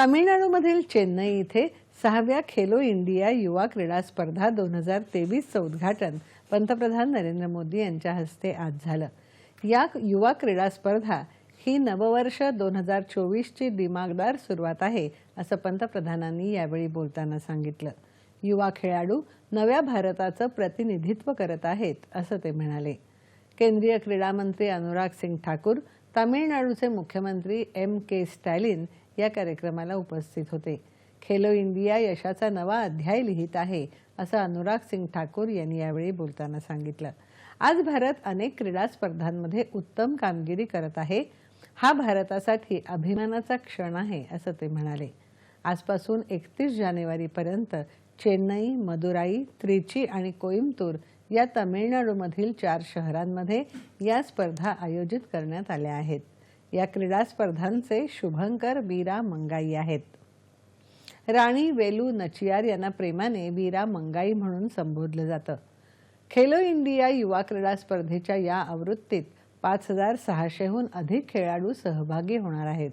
तामिळनाडूमधील चेन्नई इथे सहाव्या खेलो इंडिया युवा क्रीडा स्पर्धा दोन हजार तेवीसचं उद्घाटन पंतप्रधान नरेंद्र मोदी यांच्या हस्ते आज झालं. या युवा क्रीडा स्पर्धा ही नववर्ष दोन हजार चोवीसची दिमागदार सुरुवात आहे असं पंतप्रधानांनी यावेळी बोलताना सांगितलं. युवा खेळाडू नव्या भारताचं प्रतिनिधित्व करत आहेत असं ते म्हणाले. केंद्रीय क्रीडा मंत्री अनुराग सिंग ठाकूर तामिळनाडूचे मुख्यमंत्री एम के स्टॅलिन या कार्यक्रमाला उपस्थित होते. खेलो इंडिया यशाचा नवा अध्याय लिहित आहे असं अनुराग सिंग ठाकूर यांनी यावेळी बोलताना सांगितलं. आज भारत अनेक क्रीडा स्पर्धांमध्ये उत्तम कामगिरी करत आहे. हा भारतासाठी अभिमानाचा क्षण आहे असं ते म्हणाले. आजपासून एकतीस जानेवारीपर्यंत चेन्नई मदुराई त्रिची आणि कोईमतूर या तामिळनाडूमधील चार शहरांमध्ये या स्पर्धा आयोजित करण्यात आल्या आहेत. या क्रीडा स्पर्धांचे शुभंकर बीरा मंगाई आहेत. राणी वेलू नचियार यांना प्रेमाने वीरा मंगाई म्हणून संबोधलं जातं. खेलो इंडिया युवा क्रीडा स्पर्धेच्या या आवृत्तीत पाच हजार सहाशेहून अधिक खेळाडू सहभागी होणार आहेत.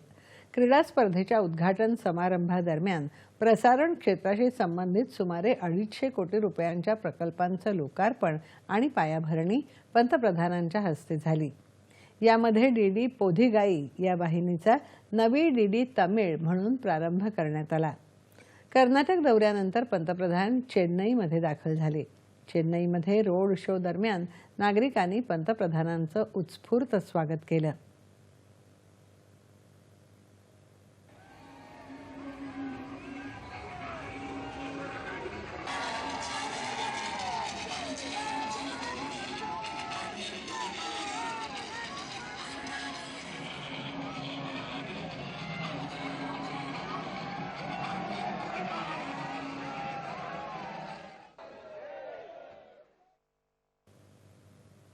क्रीडा स्पर्धेच्या उद्घाटन समारंभादरम्यान प्रसारण क्षेत्राशी संबंधित सुमारे अडीचशे कोटी रुपयांच्या प्रकल्पांचं लोकार्पण आणि पायाभरणी पंतप्रधानांच्या हस्ते झाली. यामध्ये डीडी पोधिगाई या वाहिनीचा नवी डीडी तमिळ म्हणून प्रारंभ करण्यात आला. कर्नाटक दौऱ्यानंतर पंतप्रधान चेन्नईमध्ये दाखल झाले. चेन्नईमध्ये रोड शो दरम्यान नागरिकांनी पंतप्रधानांचं उत्स्फूर्त स्वागत केलं.